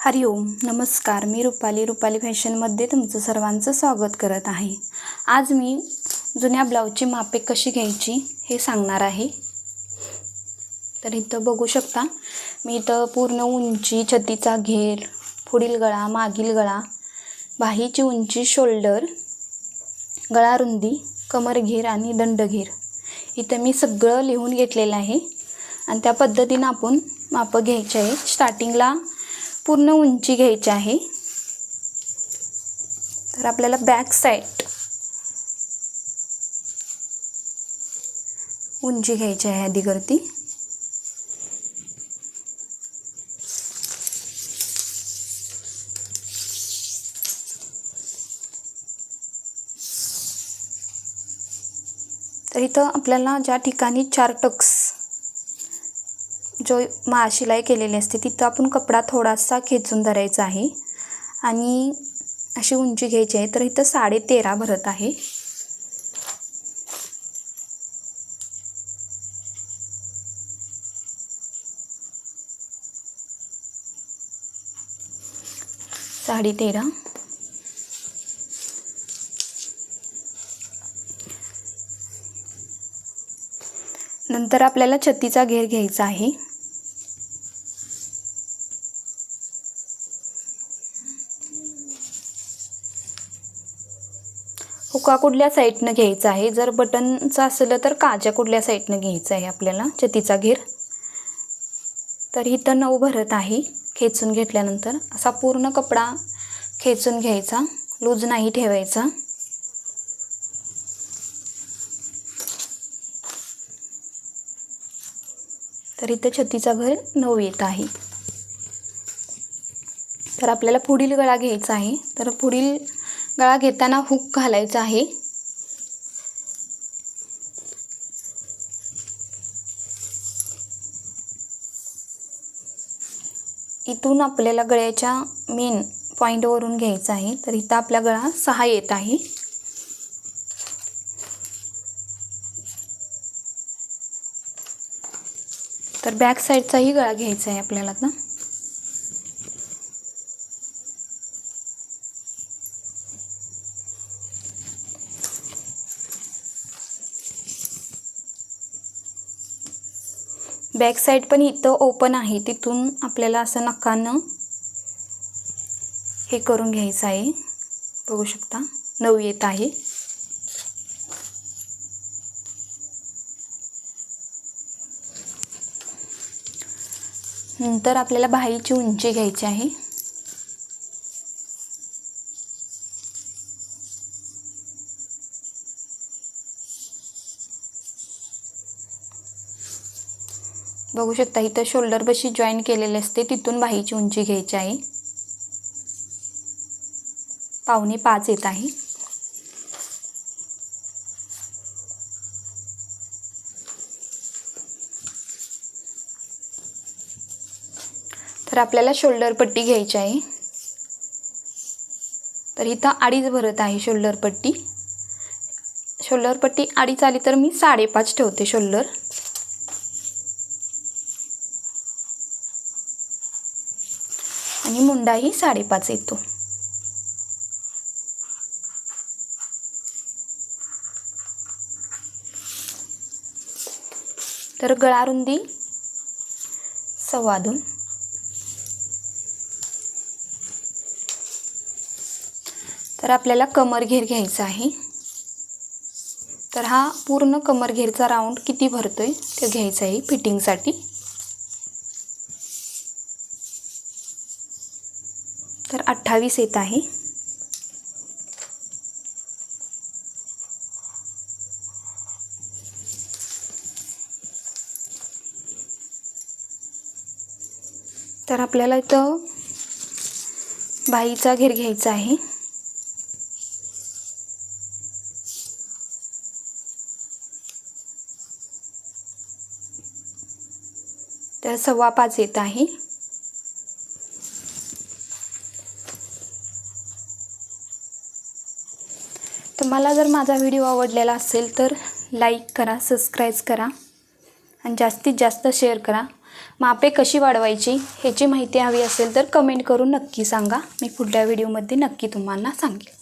हरिओम नमस्कार. मी रुपाली रुपाली फॅशनमध्ये तुमचं सर्वांचं स्वागत करत आहे. आज मी जुन्या ब्लाऊजची मापे कशी घ्यायची हे सांगणार आहे. तर इथं बघू शकता मी इथं पूर्ण उंची छतीचा घेर पुढील गळा मागील गळा बाहीची उंची शोल्डर गळा रुंदी कमर घेर आणि दंडघेर इथं मी सगळं लिहून घेतलेलं आहे. आणि त्या पद्धतीनं आपण मापं घ्यायचे आहे स्टार्टिंगला पूर्ण उंची घ्यायची आहे. तर आपल्याला बॅक साईड उंची घ्यायची आहे आधी करती तर इथं आपल्याला ज्या ठिकाणी चार टक्स जो मा शिलाई केलेली असते तिथं आपण कपडा थोडासा खेचून धरायचा आहे. आणि अशी उंची घ्यायची आहे तर इथं साडे तेरा भरत आहे. साडे तेरा नंतर आपल्याला छत्तीचा घेर घ्यायचा आहे. हुका कुठल्या साईडनं घ्यायचा आहे? जर बटनचं असलं तर काच्या कुठल्या साईडनं घ्यायचं आहे आपल्याला? छतीचा घेर. तर इथं नऊ भरत आहे खेचून घेतल्यानंतर. असा पूर्ण कपडा खेचून घ्यायचा. लूज नाही ठेवायचा. तर इथं छतीचा घर नऊ येत आहे. तर आपल्याला पुढील गळा घ्यायचा आहे. तर पुढील गळा घेताना हुक घालायचा आहे. इथून आपल्याला गळ्याच्या मेन पॉईंटवरून घ्यायचा आहे. तर इथं आपला गळा सहा येत आहे. तर बॅक साईडचाही गळा घ्यायचा आहे आपल्याला आता. बॅक साईड पण इथं ओपन आहे. तिथून आपल्याला असं नकानं हे करून घ्यायचं आहे. बघू शकता नऊ येत आहे. नंतर आपल्याला बाहीची उंची घ्यायची आहे. बघू शकता इथं शोल्डर बशी जॉईन केलेली असते. तिथून बाहीची उंची घ्यायची आहे. पावणे पाच येत आहे. तर आपल्याला शोल्डर पट्टी घ्यायची आहे. तर इथं अडीच भरत आहे शोल्डर पट्टी. शोल्डर पट्टी अडीच आली तर मी साडेपाच ठेवते शोल्डर आणि मुंडाही साडेपाच येतो. तर गळा रुंदी सव्वादून. तर आपल्याला कमर घेर घ्यायचा आहे. तर हा पूर्ण कमर घेरचा राऊंड किती भरतो आहे ते घ्यायचा आहे फिटिंगसाठी तर अठ्ठावीस येत आहे. तर आपल्याला इथं बाईचा घेर घ्यायचा आहे. तर सव्वा पाच येत आहे. तर मला जर माझा व्हिडिओ आवडलेला असेल तर लाईक करा सबस्क्राईब करा आणि जास्तीत जास्त शेअर करा. मापे कशी वाढवायची ह्याची माहिती हवी असेल तर कमेंट करून नक्की सांगा. मी पुढल्या व्हिडिओमध्ये नक्की तुम्हाला सांगेल